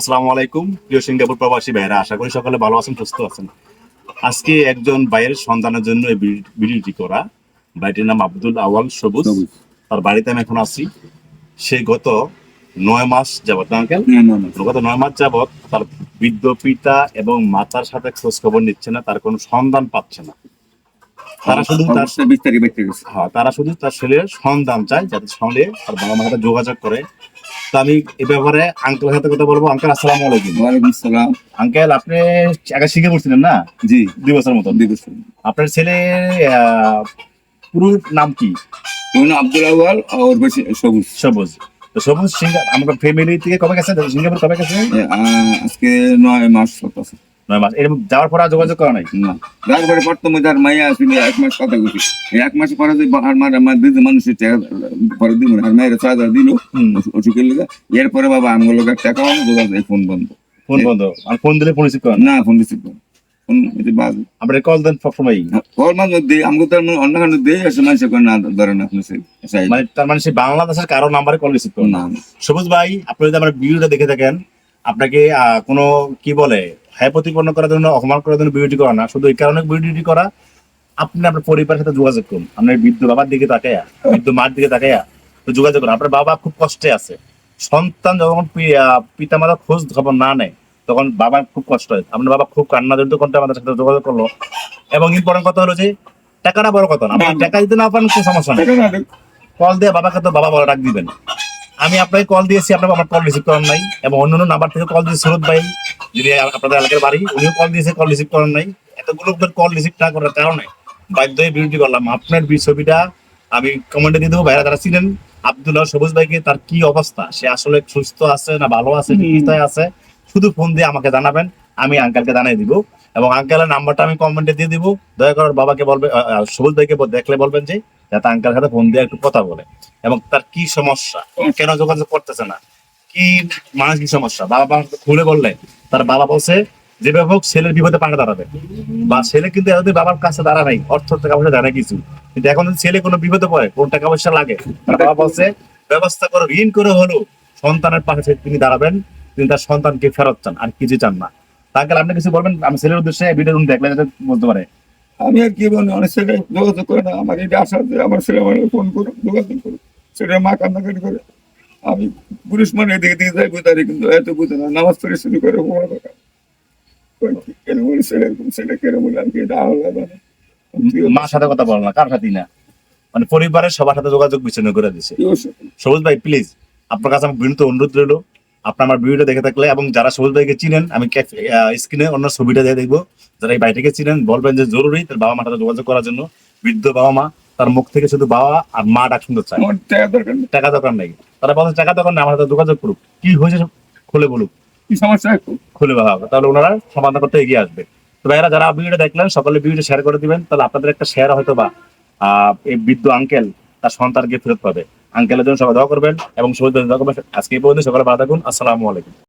আসসালামু আলাইকুম। প্রিয় সিঙ্গাপুর প্রবাসী ভাইরা আশা করি সকালে ভালো আছেন সুস্থ আছেন। আজকে একজন ভাইয়ের সন্তানের জন্য এই ভিডিওটি করা। ভাইটির নাম আব্দুল আওয়াল সবুজ। তার বাড়িতে আমি এখন আছি। সে গত নয় মাস যাবত আঙ্কেল? না। গত নয় মাস যাবত তার বৃদ্ধ পিতা এবং মাতার সাথে খোঁজ খবর নিচ্ছে না তার কোনো সন্ধান পাচ্ছে না। তারা শুধু তার। হ্যাঁ তারা শুধু তার ছেলের সন্ধান চায় যাতে সঙ্গে তার বাবা মার সাথে যোগাযোগ করে। তো আমি এ ব্যাপারে আঙ্কেলের সাথে কথা বলব। আঙ্কেল আসসালামু আলাইকুম। ওয়ালাইকুম আসসালাম। আঙ্কেল আপনি একা শিখে পড়ছিলেন না? জি, দুই বছর মতন। দিবস। আপনার ছেলে পুরো নাম কি? আব্দুল আওয়াল, ওর সবুজ। সবুজ। তো সবুজ সিঙ্গা আমার ফ্যামিলি থেকে কবে গেছে সিঙ্গাপুর কবে গেছে আজকে নয় মাস হতেছে। নয় মাস এরকম যাওয়ার পর আর যোগাযোগ করা নাই না। তারপরে প্রথমে তার মাইয়া আসলে এক মাস কথা কইছি। এক মাস পরে যে আর মার আমার দিদি মানুষের পরে দিব না। আর মায়ের ছয় হাজার দিল। অসুখের লেগে এরপরে বাবা আমগুলো লোকের টাকা যোগাযোগ ফোন বন্ধ ফোন বন্ধ আর ফোন দিলে ফোন রিসিভ করেন না। ফোন রিসিভ করে ফোন আমরা কল দেন সবসময় ওর মাঝে দিয়ে আমাকে তো অন্য কারণে দিয়ে আসে মানুষের করে না ধরেন আপনি সেই সেই- মানে তার মানে সে বাংলাদেশের কারও নাম্বারে কল রিসিভ করেন না। সবুজ ভাই আপনি যদি আমার ভিডিওটা দেখে থাকেন আপনাকে কোনো কি বলে হ্যাঁ প্রতিপন্ন করার জন্য অপমান করার জন্য ভিডিওটি করা না। শুধু এই কারণে ভিডিওটি করা আপনি আপনার পরিবারের সাথে যোগাযোগ করুন। আপনার বৃদ্ধ বাবার দিকে তাকাইয়া বৃদ্ধ মার দিকে তাকাইয়া তো যোগাযোগ করুন। আপনার বাবা খুব কষ্টে আছে। সন্তান যখন পিতা মাতা খোঁজ খবর না নেয় তখন বাবার খুব কষ্ট হয়। আপনার বাবা খুব কান্না জড়িত করতে আমাদের সাথে যোগাযোগ করল। এবং ইম্পর্টেন্ট কথা হলো যে টাকাটা বড় কথা না। আপনি টাকা দিতে না পারেন কোনো সমস্যা নেই। কল দিয়ে বাবাকে তো বাবা বলে ডাক দিবেন। আমি আপনাকে কল দিয়েছি আপনার আমার কল রিসিভ করেন নাই। এবং অন্য অন্য নাম্বার থেকে কল দিয়েছি সুরত ভাই। যিনি আপনাদের এলাকার বাড়ি উনিও কল দিয়েছে কল রিসিভ করেন নাই। এতগুলো কল রিসিভ না করার কারণে বাধ্য হয়ে বিরতি করলাম। আপনার ছবিটা আমি কমেন্টে দিয়ে দেবো। ভাইরা যারা ছিলেন আব্দুল্লাহ সবুজ ভাইকে তার কি অবস্থা? সে আসলে সুস্থ আছে না ভালো আছে চিকিৎসায় আছে? শুধু ফোন দিয়ে আমাকে জানাবেন আমি আঙ্কেলকে জানিয়ে দিব। এবং আঙ্কেলের নাম্বারটা আমি কমেন্টে দিয়ে দিব। দয়া করে বাবাকে বলবে সবুজ ভাইকে দেখলে বলবেন যে যাতে আঙ্কেলের সাথে ফোন দিয়ে একটু কথা বলে। এবং তার কি সমস্যা? কেন যোগাযোগ করতেছে না? কি মানসিক সমস্যা? বাবা খুলে বললে, তার বাবা বলছে, যেভাবে হোক ছেলের বিপদে পাশে দাঁড়াবে। বা ছেলে কিন্তু এতদিন বাবার কাছে দাঁড়া নাই, অর্থ, টাকা পয়সা দাঁড়ায় কিছু। কিন্তু এখন যদি ছেলে কোনো বিপদে পড়ে, কোন টাকা পয়সা লাগে, তার বাবা বলছে, ব্যবস্থা করে, ঋণ করে হলো। সন্তানের পাশে তিনি দাঁড়াবেন, তিনি তার সন্তানকে ফেরত চান, আর কিছু চান না। তাকে আপনি কিছু বলবেন? আমি ছেলের উদ্দেশ্যে ভিডিও দেখলে বুঝতে পারে। আমি আর কি বলি অনেক ছেলে যোগাযোগ করে না। এটা আশা যে আমার ছেলে ফোন করুক, যোগাযোগ করুক। ছেলে মা কান্নাকাটি করে। আমি পুলিশ মানে এদিকে দিকে যাই বুঝারি কিন্তু এত বুঝে না। নামাজ পড়ে শুরু করে পড়া দরকার। কেন বলে ছেলে এরকম ছেলে কেন বলে আমি এটা আলো মার সাথে কথা বলো না কার সাথেই না? মানে পরিবারের সবার সাথে যোগাযোগ বিচ্ছিন্ন করে দিছে। সবুজ ভাই প্লিজ আপনার কাছে আমার বিনীত অনুরোধ রইল। আপনার আমার ভিডিওটা দেখে থাকলে এবং যারা সবুজ ভাইকে চিনেন আমি স্ক্রিনে অন্য ছবিটা দিয়ে দেখব। যারা এই ভাইটাকে চিনেন বলবেন যে জরুরি তার বাবা মার সাথে যোগাযোগ করার জন্য। বৃদ্ধ বাবা মা তার মুখ থেকে শুধু বাবা আর মা ডাক শুনতে চায়। টাকা দরকার নেই। তারা বলছে টাকা তখন আমার সাথে যোগাযোগ করুক। কি হয়েছে খুলে বলুক। কি সমস্যা খুলে বলা হবে। তাহলে ওনারা সমাধান করতে এগিয়ে আসবে। তো ভাইরা যারা ভিডিওটা দেখলেন সকলে ভিডিওটা শেয়ার করে দিবেন। তাহলে আপনাদের একটা শেয়ার হয়তো বা আহ, এই বৃদ্ধ আঙ্কেল তার সন্তানকে ফেরত পাবে। আঙ্কেলের জন্য সবাই দোয়া করবেন এবং সবাই দোয়া করবেন। আজকে এই পর্যন্ত সকালে ভালো থাকুন। আসসালামু আলাইকুম।